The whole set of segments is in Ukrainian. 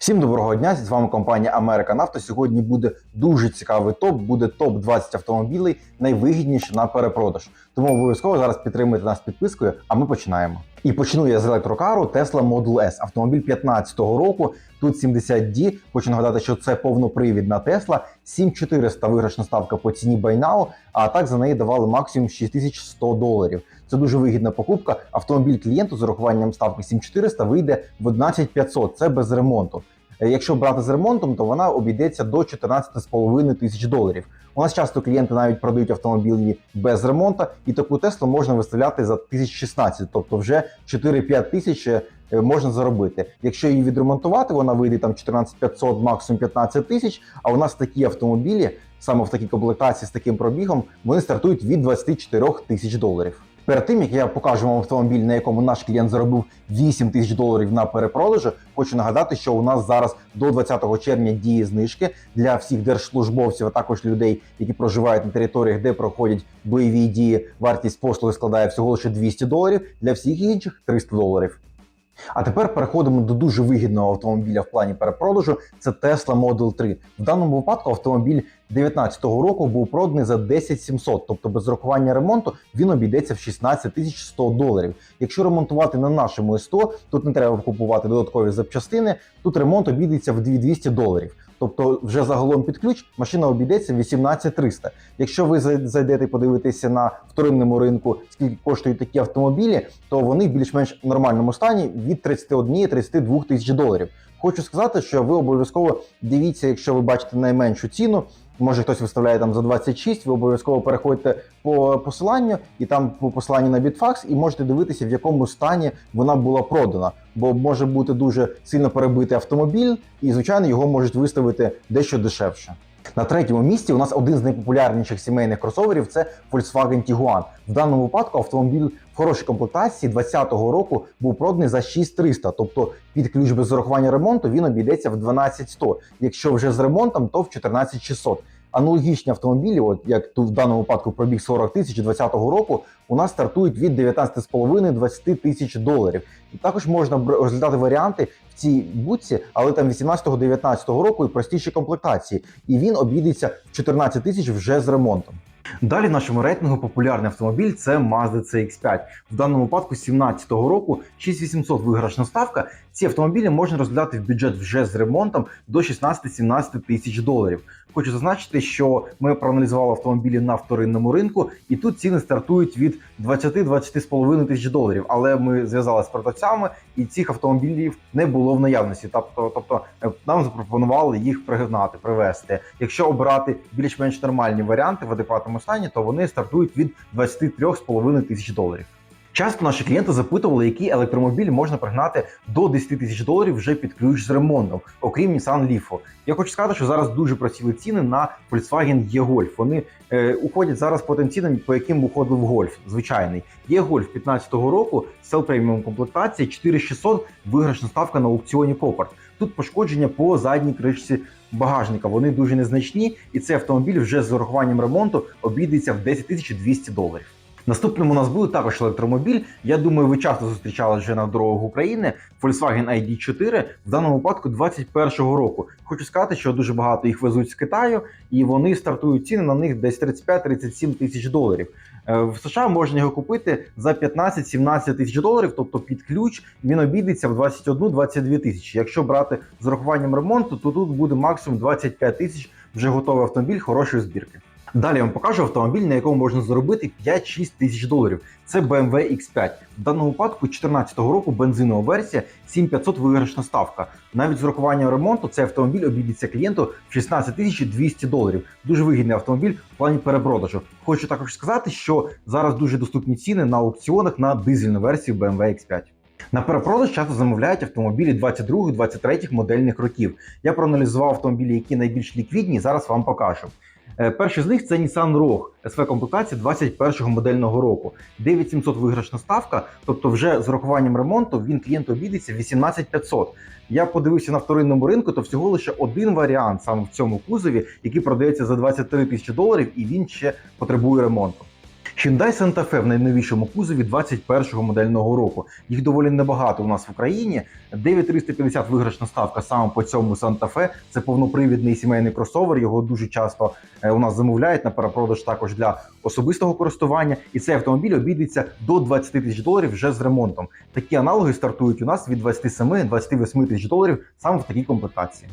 Всім доброго дня! З вами компанія Америка Нафта. Сьогодні буде дуже цікавий топ. Буде топ 20 автомобілей, найвигідніші на перепродаж. Тому обов'язково зараз підтримуйте нас підпискою. А ми починаємо. І почну я з електрокару Tesla Model S. Автомобіль 15-го року. Тут 70D. Хочу нагадати, що це повнопривідна Tesla. 7400 виграшна ставка по ціні Now, а так за неї давали максимум 6100 доларів. Це дуже вигідна покупка. Автомобіль клієнту з урахуванням ставки 7400 вийде в 11500. Це без ремонту. Е, Якщо брати з ремонтом, то вона обійдеться до 14,5 тисяч доларів. У нас часто клієнти навіть продають автомобілі без ремонту, і таку Теслу можна виставляти за 1016, тобто вже 4-5 тисяч е, можна заробити. Якщо її відремонтувати, вона вийде там 14500, максимум 15 тисяч. А у нас такі автомобілі, саме в такій комплектації з таким пробігом, вони стартують від 24 тисяч доларів. Перед тим як я покажу вам автомобіль, на якому наш клієнт заробив 8 тисяч доларів на перепродажу, хочу нагадати, що у нас зараз до 20 червня діє знижки для всіх держслужбовців, а також людей, які проживають на територіях, де проходять бойові дії. Вартість послуги складає всього лише 200 доларів, для всіх інших 300 доларів. А тепер переходимо до дуже вигідного автомобіля в плані перепродажу. Це Tesla Model 3. В даному випадку автомобіль 2019 року був проданий за 10 700, тобто без рахування ремонту він обійдеться в 16 100 доларів. Якщо ремонтувати на нашому СТО, тут не треба купувати додаткові запчастини. Тут ремонт обійдеться в 2200 доларів. Тобто, вже загалом під ключ машина обійдеться 18 300. Якщо ви зай- зайдете подивитися на вторинному ринку, скільки коштують такі автомобілі, то вони в більш-менш нормальному стані від 31-32 тисяч доларів. Хочу сказати, що ви обов'язково дивіться, якщо ви бачите найменшу ціну. Може хтось виставляє там за 26, ви обов'язково переходьте по посиланню і там по посиланню на Bitfax і можете дивитися, в якому стані вона була продана. Бо може бути дуже сильно перебитий автомобіль, і звичайно його можуть виставити дещо дешевше. На третьому місці у нас один з найпопулярніших сімейних кросоверів це Volkswagen Tiguan. В даному випадку автомобіль в хорошій комплектації 2020 року був проданий за 6300, тобто під ключ без урахування ремонту він обійдеться в 12100. Якщо вже з ремонтом, то в 14600. Аналогічні автомобілі, от як тут в даному випадку пробіг 40 тисяч 2020 року, у нас стартують від 19,5-20 тисяч доларів. І також можна розглядати варіанти в цій будці, але там 18-19 року і простіші комплектації. І він обійдеться в 14 тисяч вже з ремонтом. Далі в нашому рейтингу популярний автомобіль це Mazda CX-5. В даному випадку 17-го року 6800 виграшна ставка. Ці автомобілі можна розглядати в бюджет вже з ремонтом до 16-17 тисяч доларів. Хочу зазначити, що ми проаналізували автомобілі на вторинному ринку, і тут ціни стартують від 20-20,5 тисяч доларів. Але ми зв'язалися з продавцями, і цих автомобілів не було в наявності. Тобто, тобто нам запропонували їх пригнати, привезти. Якщо обирати більш-менш нормальні варіанти в адекватному стані, то вони стартують від 23,5 тисяч доларів. Часто наші клієнти запитували, який електромобіль можна пригнати до 10 тисяч доларів вже під ключ з ремонтом, окрім Nissan Leaf. Я хочу сказати, що зараз дуже просіли ціни на Volkswagen E-Golf. Вони е, уходять зараз по тим цінам, по яким уходив Golf, звичайний. E-Golf 15-го року, сел преміум комплектація, 4600, виграшна ставка на аукціоні Копарт. Тут пошкодження по задній кришці багажника. Вони дуже незначні, і цей автомобіль вже з урахуванням ремонту обійдеться в 10 200 доларів. Наступним у нас буде також електромобіль. Я думаю, ви часто зустрічали вже на дорогах України Volkswagen ID4 в даному випадку 21-го року. Хочу сказати, що дуже багато їх везуть з Китаю, і вони стартують ціни на них десь 35-37 тисяч доларів. Е, В США можна його купити за 15-17 тисяч доларів, тобто під ключ він обійдеться в 21-22 тисячі. Якщо брати з урахуванням ремонту, то тут буде максимум 25 тисяч вже готовий автомобіль хорошої збірки. Далі я вам покажу автомобіль, на якому можна заробити 5-6 тисяч доларів. Це BMW X5. В даному випадку 2014 року бензинова версія 7500 виграшна ставка. Навіть з урахуванням ремонту цей автомобіль обійдеться клієнту в 16 тисяч 200 доларів. Дуже вигідний автомобіль в плані перепродажу. Хочу також сказати, що зараз дуже доступні ціни на аукціонах на дизельну версію BMW X5. На перепродаж часто замовляють автомобілі 22-23 модельних років. Я проаналізував автомобілі, які найбільш ліквідні, зараз вам покажу. Е, Перший з них це Nissan Rogue, sv комплектація 21-го модельного року. 9700 виграшна ставка, тобто вже з урахуванням ремонту він клієнту обійдеться 18500. Я подивився на вторинному ринку, то всього лише один варіант саме в цьому кузові, який продається за 23 тисячі доларів, і він ще потребує ремонту. Hyundai Santa Fe в найновішому кузові 21-го модельного року. Їх доволі небагато у нас в Україні. 9350 виграшна ставка саме по цьому Santa Fe. Це повнопривідний сімейний кросовер. Його дуже часто е, у нас замовляють на перепродаж також для особистого користування. І цей автомобіль обійдеться до 20 тисяч доларів вже з ремонтом. Такі аналоги стартують у нас від 27-28 тисяч доларів саме в такій комплектації.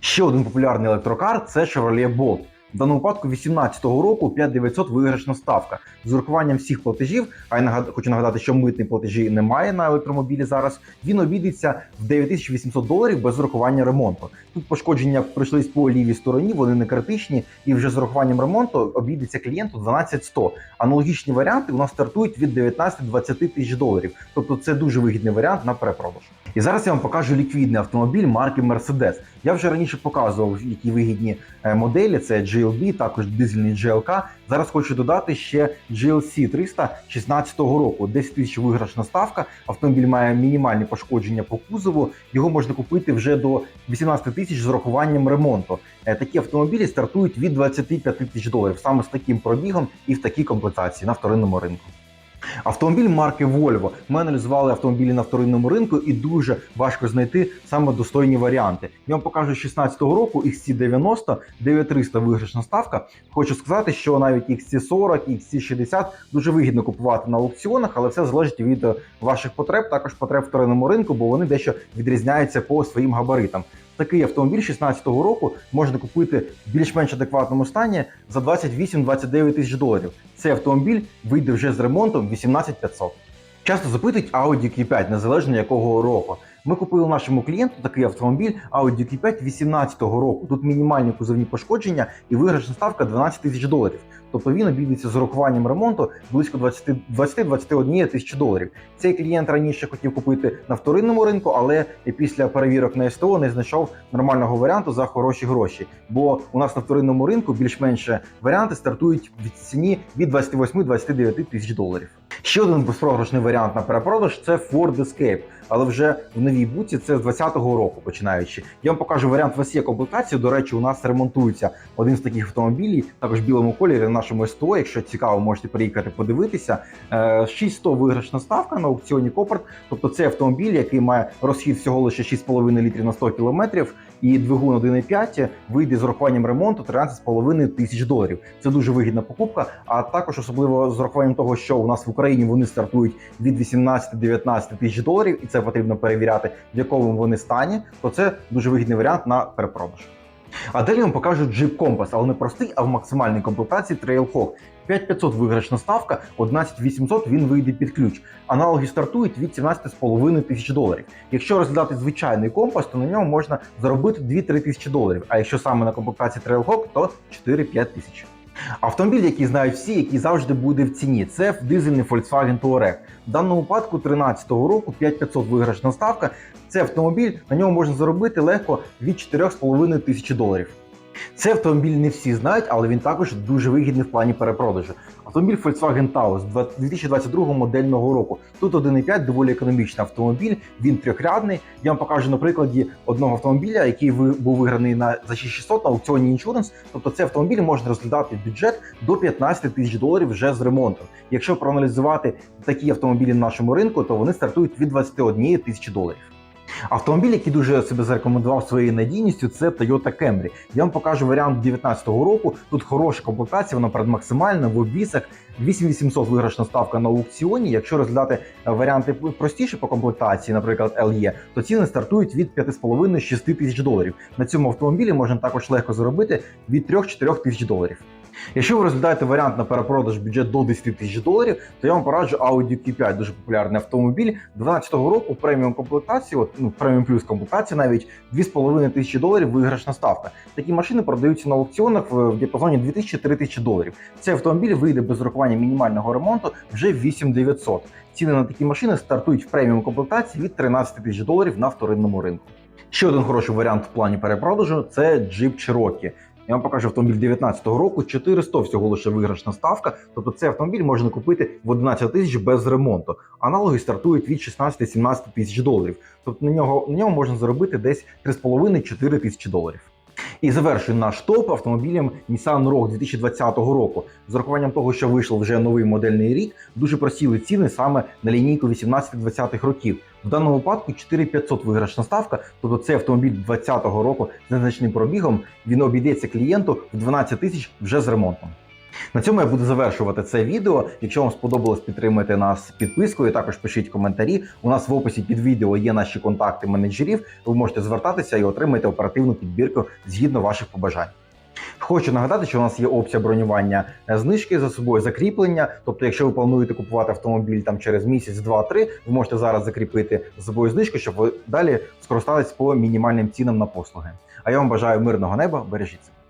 Ще один популярний електрокар це Chevrolet Bolt. В даному випадку 18-го року 5900 виграшна ставка з урахуванням всіх платежів. А я нагад... хочу нагадати, що митні платежі немає на електромобілі зараз. Він обійдеться в 9800 доларів без урахування ремонту. Тут пошкодження пройшлись по лівій стороні, вони не критичні, і вже з урахуванням ремонту обійдеться клієнту 12100. Аналогічні варіанти у нас стартують від 19-20 тисяч доларів. Тобто це дуже вигідний варіант на перепродаж. І зараз я вам покажу ліквідний автомобіль марки Mercedes. Я вже раніше показував, які вигідні е, моделі: це GLB, також дизельний GLK. Зараз хочу додати ще GLC 300 16 року. 10 тисяч виграшна ставка. Автомобіль має мінімальні пошкодження по кузову. Його можна купити вже до 18 тисяч з урахуванням ремонту. Е, Такі автомобілі стартують від 25 тисяч доларів саме з таким пробігом і в такій комплектації на вторинному ринку. Автомобіль марки Volvo. Ми аналізували автомобілі на вторинному ринку і дуже важко знайти саме достойні варіанти. Я вам покажу 16-го року XC90, 9300 виграшна ставка. Хочу сказати, що навіть XC40, XC60 дуже вигідно купувати на аукціонах, але все залежить від е, ваших потреб, також потреб вторинному ринку, бо вони дещо відрізняються по своїм габаритам. Такий автомобіль 16-го року можна купити в більш-менш адекватному стані за 28-29 тисяч доларів. Цей автомобіль вийде вже з ремонтом 18500. Часто запитують Audi Q5, незалежно якого року. Ми купили нашому клієнту такий автомобіль Audi Q5 18-го року. Тут мінімальні кузовні пошкодження і виграшна ставка 12 тисяч доларів. Тобто він обійдеться з урахуванням ремонту близько 20-21 тисячі доларів. Цей клієнт раніше хотів купити на вторинному ринку, але після перевірок на СТО не знайшов нормального варіанту за хороші гроші. Бо у нас на вторинному ринку більш-менш варіанти стартують від ціні від 28-29 тисяч доларів. Ще один безпрограшний варіант на перепродаж це Ford Escape, але вже в новій буці це з 20-го року починаючи. Я вам покажу варіант VSE комплектації. До речі, у нас ремонтується один з таких автомобілів, також в білому кольорі на нашому СТО. Якщо цікаво, можете приїхати подивитися. Е, 6100 виграшна ставка на аукціоні Копорт. Тобто це автомобіль, який має розхід всього лише 6,5 літрів на 100 кілометрів, і двигун 1,5 вийде з урахуванням ремонту 13,5 тисяч доларів. Це дуже вигідна покупка. А також особливо з урахуванням того, що у нас в Україні вони стартують від 18-19 тисяч доларів, і це потрібно перевіряти, в якому вони стані. То це дуже вигідний варіант на перепродаж. А далі вам покажу Jeep Compass, але не простий, а в максимальній комплектації Trailhawk. 5500 виграшна ставка, 11800 він вийде під ключ. Аналоги стартують від 17,5 тисяч доларів. Якщо розглядати звичайний компас, то на ньому можна заробити 2-3 тисячі доларів. А якщо саме на комплектації Trailhawk, то 4-5 тисяч. Автомобіль, який знають всі, який завжди буде в ціні, це дизельний Volkswagen Touareg. В даному випадку 13-го року 5500 виграшна ставка. Це автомобіль, на ньому можна заробити легко від 4,5 тисячі доларів. Цей автомобіль не всі знають, але він також дуже вигідний в плані перепродажу. Автомобіль Volkswagen Taos 2022 модельного року. Тут 1,5 доволі економічний автомобіль. Він трьохрядний. Я вам покажу на прикладі одного автомобіля, який був виграний на за 6600 на аукціоні Insurance. Тобто цей автомобіль можна розглядати бюджет до 15 тисяч доларів вже з ремонтом. Якщо проаналізувати такі автомобілі на нашому ринку, то вони стартують від 21 тисячі доларів. Автомобіль, який дуже себе зарекомендував своєю надійністю, це Toyota Camry. Я вам покажу варіант 2019 року. Тут хороша комплектація, вона передмаксимальна в обвісах. 8800 виграшна ставка на аукціоні. Якщо розглядати е, варіанти простіші по комплектації, наприклад, LE, то ціни стартують від 5,5-6 тисяч доларів. На цьому автомобілі можна також легко заробити від 3-4 тисяч доларів. Якщо ви розглядаєте варіант на перепродаж бюджет до 10 тисяч доларів, то я вам пораджу Audi Q5, дуже популярний автомобіль 12-го року преміум комплектації, от, ну преміум плюс комплектації, навіть 2,5 тисячі доларів виграшна ставка. Такі машини продаються на аукціонах в діапазоні 2000-3 тисячі доларів. Цей автомобіль вийде без урахування мінімального ремонту вже 8900. Ціни на такі машини стартують в преміум комплектації від 13 тисяч доларів на вторинному ринку. Ще один хороший варіант в плані перепродажу це Jeep Cherokee. Я вам покажу автомобіль 19-го року, 400 всього лише виграшна ставка. Тобто цей автомобіль можна купити в 11 тисяч без ремонту. Аналоги стартують від 16-17 тисяч доларів. Тобто на нього на нього можна заробити десь 3,5-4 тисячі доларів. І завершує наш топ автомобілем Nissan Rogue 2020 року. З урахуванням того, що вийшов вже новий модельний рік, дуже просіли ціни саме на лінійку 18-20 років. В даному випадку 4500 виграшна ставка, тобто це автомобіль 2020 року з незначним пробігом. Він обійдеться клієнту в 12 тисяч вже з ремонтом. На цьому я буду завершувати це відео. Якщо вам сподобалось, підтримайте нас підпискою. Також пишіть коментарі. У нас в описі під відео є наші контакти менеджерів. Ви можете звертатися і отримати оперативну підбірку згідно ваших побажань. Хочу нагадати, що у нас є опція бронювання е, знижки за собою закріплення. Тобто, якщо ви плануєте купувати автомобіль там через місяць, два-три, ви можете зараз закріпити за собою знижку, щоб ви далі скористались по мінімальним цінам на послуги. А я вам бажаю мирного неба, бережіть себе.